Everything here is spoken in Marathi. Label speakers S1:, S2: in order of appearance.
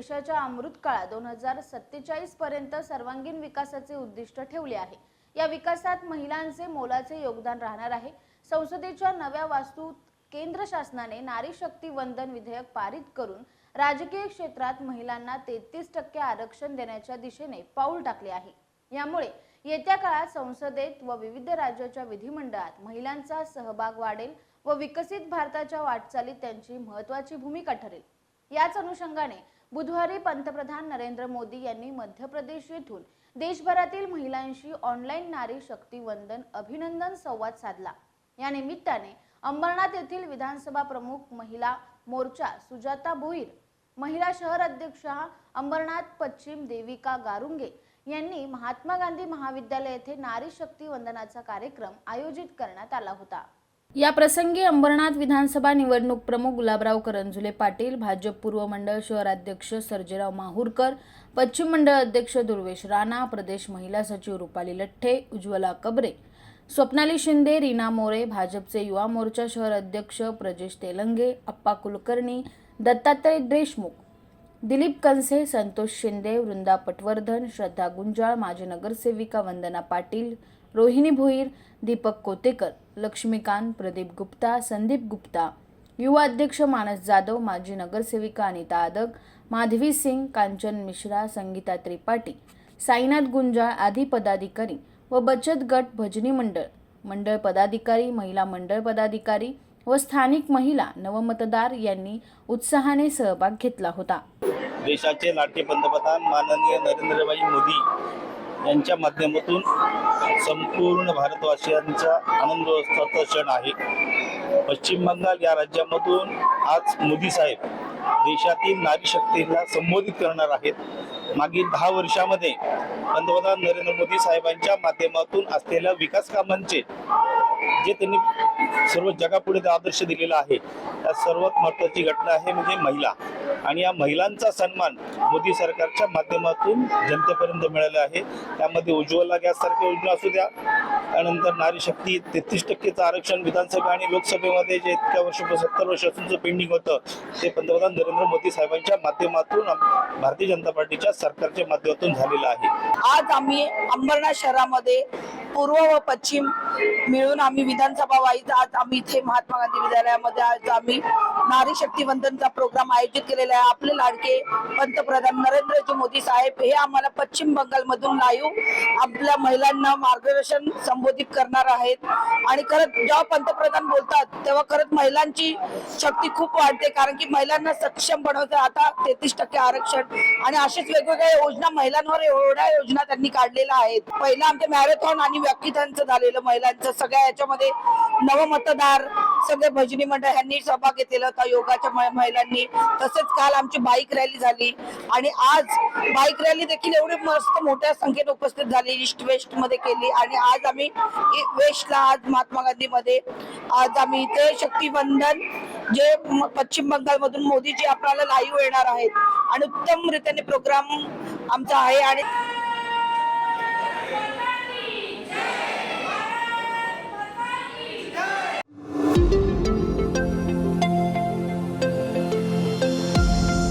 S1: देशाच्या अमृत काळात दोन हजार सत्तेचाळीस पर्यंत सर्वांगीण विकासाचे उद्दिष्ट ठेवले आहे. या विकासात महिलांचे मोलाचे योगदान राहणार आहे. संसदेच्या नव्या वास्तूत केंद्र शासनाने नारी शक्ती वंदन विधेयक पारित करून राजकीय क्षेत्रात महिलांना तेहतीस टक्के आरक्षण देण्याच्या दिशेने पाऊल टाकले आहे. यामुळे येत्या काळात संसदेत व विविध राज्याच्या विधिमंडळात महिलांचा सहभाग वाढेल व विकसित भारताच्या वाटचालीत त्यांची महत्वाची भूमिका ठरेल. याच अनुषंगाने बुधवारी पंतप्रधान नरेंद्र मोदी यांनी मध्य प्रदेश येथून देशभरातील महिलांशी ऑनलाईन नारी शक्ती वंदन अभिनंदन संवाद साधला. या निमित्ताने अंबरनाथ येथील विधानसभा प्रमुख महिला मोर्चा सुजाता भोईर महिला शहर अध्यक्षा अंबरनाथ पश्चिम देविका गारुंगे यांनी महात्मा गांधी महाविद्यालय येथे नारी शक्ती वंदनाचा कार्यक्रम आयोजित करण्यात आला होता. या प्रसंगी अंबरनाथ विधानसभा निवडणूक प्रमुख गुलाबराव करंजुले पाटील भाजप पूर्व मंडळ शहराध्यक्ष सर्जेराव माहूरकर पश्चिम मंडळ अध्यक्ष दुर्वेश राणा प्रदेश महिला सचिव रुपाली लठ्ठे उज्ज्वला कबरे स्वप्नाली शिंदे रीना मोरे भाजपचे युवा मोर्चा शहर अध्यक्ष प्रजेश तेलंगे अप्पा कुलकर्णी दत्तात्रय देशमुख दिलीप कंसे संतोष शिंदे वृंदा पटवर्धन श्रद्धा गुंजाळ माजी नगरसेविका वंदना पाटील रोहिणी भोईर दीपक कोतेकर लक्ष्मीकांत प्रदीप गुप्ता संदीप गुप्ता युवा अध्यक्ष मानस जाधव माजी नगरसेविका अनिता आदक माधवी सिंग कांचन मिश्रा संगीता त्रिपाठी साईनाथ गुंजाळ आदी पदाधिकारी व बचत गट भजनी मंडळ मंडळ पदाधिकारी महिला मंडळ पदाधिकारी व स्थानिक महिला नवमतदार यांनी उत्साहाने सहभाग घेतला होता.
S2: देशाचे लाडके पंतप्रधान माननीय नरेंद्रभाई मोदी यांच्या माध्यमातून संपूर्ण भारतवासियांचा आनंदोत्सवाचा क्षण आहे. पश्चिम बंगाल या राज्यामधून आज मोदी साहेब देशातील नारी शक्तीला संबोधित करणार आहेत. मागील दहा वर्षामध्ये पंतप्रधान नरेंद्र मोदी साहेबांच्या माध्यमातून असलेल्या विकास कामांचे जे त्यांनी सर्व जगापुढे आदर्श दिलेला आहे त्यात सर्वात महत्वाची घटना आहे म्हणजे महिला. आणि या महिलांचा सन्मान मोदी सरकारच्या माध्यमातून जनतेपर्यंत मिळाला आहे. त्यामध्ये उज्ज्वला गॅस सारख्या योजना असू द्या त्यानंतर नारी शक्ती तेहतीस टक्केचं आरक्षण विधानसभा आणि लोकसभेमध्ये जे इतक्या वर्ष सत्तर वर्षापासूनचं पेंडिंग होतं ते पंतप्रधान नरेंद्र मोदी साहेबांच्या माध्यमातून भारतीय जनता पार्टीच्या सरकारच्या माध्यमातून झालेलं आहे.
S3: आज आम्ही अंबरनाथ शहरामध्ये पूर्व व पश्चिम मिळून आम्ही विधानसभा वाईज आज आम्ही इथे महात्मा गांधी विद्यालयामध्ये आज आम्ही नारी शक्ती वंदनचा प्रोग्राम आयोजित केलेला आहे. आपले लाडके पंतप्रधान नरेंद्रजी मोदी साहेब हे आम्हाला पश्चिम बंगाल मधून लाईव्ह आपल्या महिलांना मार्गदर्शन संबोधित करणार आहेत. आणि खरंच जेव्हा पंतप्रधान बोलतात तेव्हा खरंच महिलांची शक्ती खूप वाढते. कारण की महिलांना सक्षम बनवते. आता तेहतीस टक्के आरक्षण आणि अशीच वेगवेगळ्या योजना महिलांवर एवढ्या योजना त्यांनी काढलेल्या आहेत. पहिला आमचे मॅरेथॉन आणि व्याख्यानांचं झालेलं महिलांचं सगळ्या याच्यामध्ये नवमतदार सगळे भजनी मंडळ यांनी सहभाग घेतलेला होता योगाच्या महिलांनी. तसेच काल आमची बाईक रॅली झाली. आणि आज बाईक रॅली देखील एवढी मस्त मोठ्या संख्येने उपस्थित झाली ईस्ट वेस्टमध्ये केली. आणि आज आम्ही वेस्टला आज महात्मा गांधी मध्ये आज आम्ही इथे शक्तिबंधन जे पश्चिम बंगाल मधून मोदीजी आपल्याला लाईव्ह येणार आहेत. आणि उत्तम रीतीने प्रोग्राम आमचा आहे. आणि